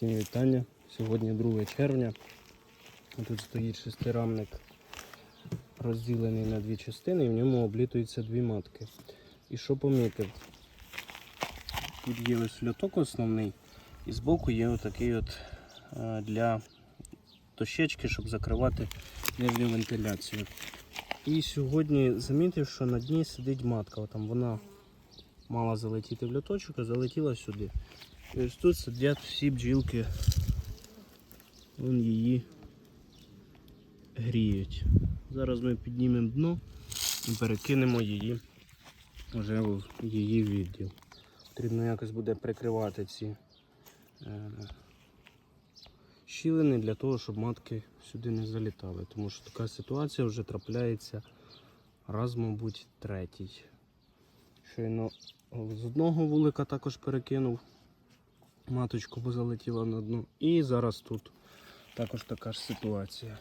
Всім вітання. Сьогодні 2 червня. Тут стоїть шестирамник, розділений на дві частини, і в ньому облітуються дві матки. І що помітив? Тут є ось льоток основний, і збоку є отакий от е, для дощечки, щоб закривати нижню вентиляцію. І сьогодні замітив, що на дні сидить матка. Там вона мала залетіти в льоточок, а залетіла сюди. Ось тут сидять всі бджілки. Вон її гріють. Зараз ми піднімемо дно і перекинемо її вже в її відділ. Потрібно якось буде прикривати ці е, щілини для того, щоб матки сюди не залітали. Тому що така ситуація вже трапляється раз, мабуть, третій. Щойно з одного вулика також перекинув маточку, залетіла на дно. І зараз тут також така ж ситуація.